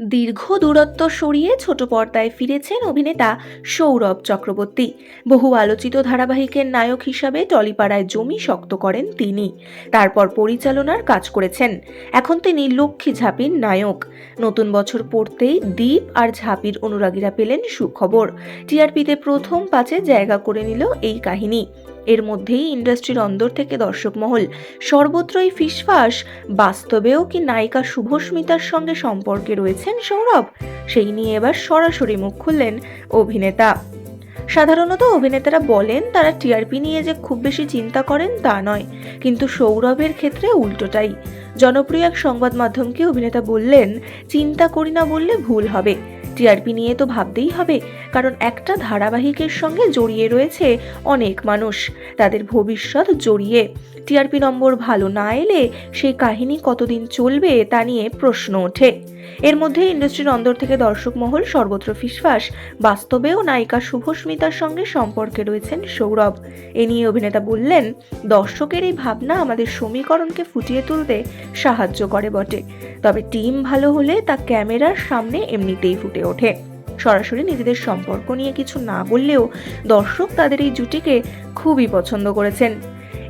দীর্ঘ দূরত্ব সরিয়ে ছোট পর্দায় ফিরেছেন অভিনেতা সৌরভ চক্রবর্তী। বহু আলোচিত ধারাবাহিকের নায়ক হিসাবে টলিপাড়ায় জমি শক্ত করেন তিনি। তারপর পরিচালনার কাজ করেছেন। এখন তিনি লক্ষ্মী ঝাঁপির নায়ক। নতুন বছর পড়তেই দ্বীপ আর ঝাঁপির অনুরাগীরা পেলেন সুখবর। টিআরপিতে প্রথম পাঁচে জায়গা করে নিল এই কাহিনী। এর মধ্যেই ইন্ডাস্ট্রির অন্দর থেকে দর্শক মহল সর্বত্রই ফিসফাস, বাস্তবেও কি নায়িকা শুভস্মিতার সঙ্গে সম্পর্কে রয়েছেন সৌরভ? সেই নিয়ে এবার সরাসরি মুখ খুললেন অভিনেতা। সাধারণত অভিনেতারা বলেন, তারা টিআরপি নিয়ে যে খুব বেশি চিন্তা করেন তা নয়, কিন্তু সৌরভের ক্ষেত্রে উল্টোটাই। জনপ্রিয় এক সংবাদ মাধ্যমকে অভিনেতা বললেন, চিন্তা করি না বললে ভুল হবে। টিআরপি নিয়ে তো ভাবতেই হবে, কারণ একটা ধারাবাহিকের সঙ্গে জড়িয়ে রয়েছে অনেক মানুষ। তাদের ভবিষ্যৎ জড়িয়ে। টিআরপি নম্বর ভালো না এলে সেই কাহিনী কতদিন চলবে তা নিয়ে প্রশ্ন ওঠে। এর মধ্যে ইন্ডাস্ট্রির অন্দর থেকে দর্শক মহল সর্বত্র ফিসফাস, বাস্তবেও নায়িকা শুভস্মিতার সঙ্গে সম্পর্কে রয়েছেন সৌরভ। এ নিয়ে অভিনেতা বললেন, দর্শকের এই ভাবনা আমাদের সমীকরণকে ফুটিয়ে তুলতে সাহায্য করে বটে। তবে টিম ভালো হলে তা ক্যামেরার সামনে এমনিতেই ফুটে ওঠে। সরাসরি নিজেদের সম্পর্ক নিয়ে কিছু না বললেও দর্শক তাদের এই জুটিকে খুবই পছন্দ করেছেন।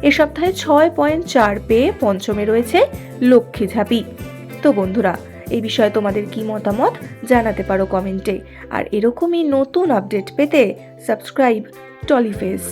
এ সপ্তাহে ছয় পয়েন্ট চার পেয়ে পঞ্চমে রয়েছে লক্ষ্মী ঝাঁপি। তো বন্ধুরা এই বিষয়ে তোমাদের কি মতামত জানাতে পারো কমেন্টে। আর এরকমই নতুন আপডেট পেতে সাবস্ক্রাইব টলিফেস।